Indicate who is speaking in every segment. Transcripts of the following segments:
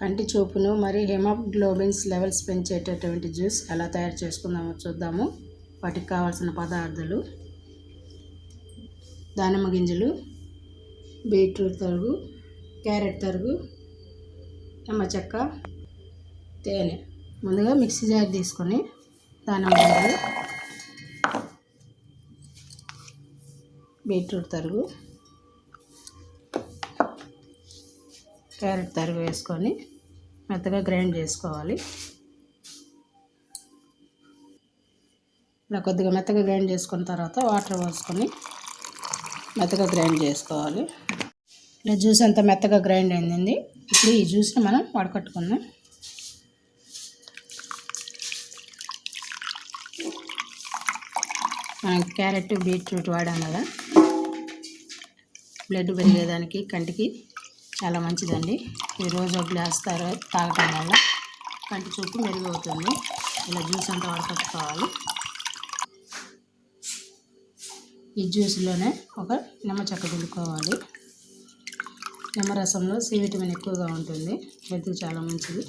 Speaker 1: కంటి చూపును మరి హెమోగ్లోబిన్స్ లెవెల్స్ పెంచేటటువంటి జ్యూస్ ఎలా తయారు చేసుకుందామో చూద్దాము. వాటికి కావాల్సిన పదార్థాలు. దానిమ్మ గింజలు బీట్రూట్ తరుగు క్యారెట్ తరుగు నిమ్మ చెక్క తేనె. ముందుగా మిక్సీ జార్ తీసుకొని దానిమ్మ గింజలు బీట్రూట్ తరుగు క్యారెట్ తరుగు వేసుకొని మెత్తగా గ్రైండ్ చేసుకోవాలి. ఇలా కొద్దిగా మెత్తగా గ్రైండ్ చేసుకున్న తర్వాత వాటర్ పోసుకొని మెత్తగా గ్రైండ్ చేసుకోవాలి. ఇలా జ్యూస్ అంతా మెత్తగా గ్రైండ్ అయింది ఇప్పుడు ఈ జ్యూస్ని మనం వడకట్టుకుందాం. మనం క్యారెట్ బీట్రూట్ వాడాం కదా. బ్లడ్ పెరిగేదానికి కంటికి చాలా మంచిదండి. ఈ రోజు ఒక గ్లాస్ తాగటం వల్ల కంటి చూపు మెరుగవుతుంది. ఇలా జ్యూస్ అంతా వడకట్టుకోవాలి ఈ జ్యూస్లోనే ఒక నిమ్మ చెక్క పిండుకోవాలి నిమ్మరసంలో సి విటమిన్ ఎక్కువగా ఉంటుంది. హెల్త్కి చాలా మంచిది.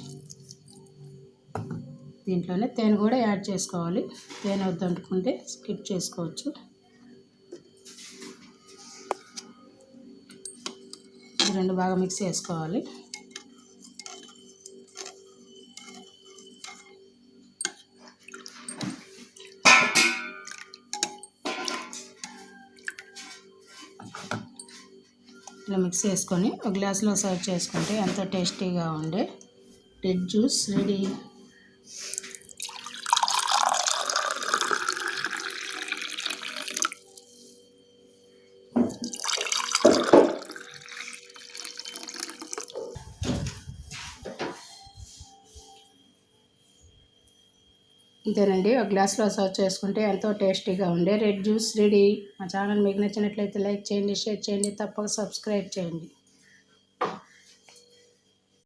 Speaker 1: దీంట్లోనే తేనె కూడా యాడ్ చేసుకోవాలి. తేనె వద్దంటుకుంటే స్కిప్ చేసుకోవచ్చు. ఈ రెండు బాగా మిక్స్ చేసుకోవాలి. ఇలా మిక్స్ చేసుకొని ఒక గ్లాస్లో సర్వ్ చేసుకుంటే ఎంతో టేస్టీగా ఉండే రెడ్ జ్యూస్ రెడీ. ఇంతేనండి ఒక గ్లాస్లో సర్వ్ చేసుకుంటే ఎంతో టేస్టీగా ఉండే రెడ్ జ్యూస్ రెడీ. మా ఛానల్ మీకు నచ్చినట్లయితే లైక్ చేయండి షేర్ చేయండి తప్పక సబ్స్క్రైబ్ చేయండి.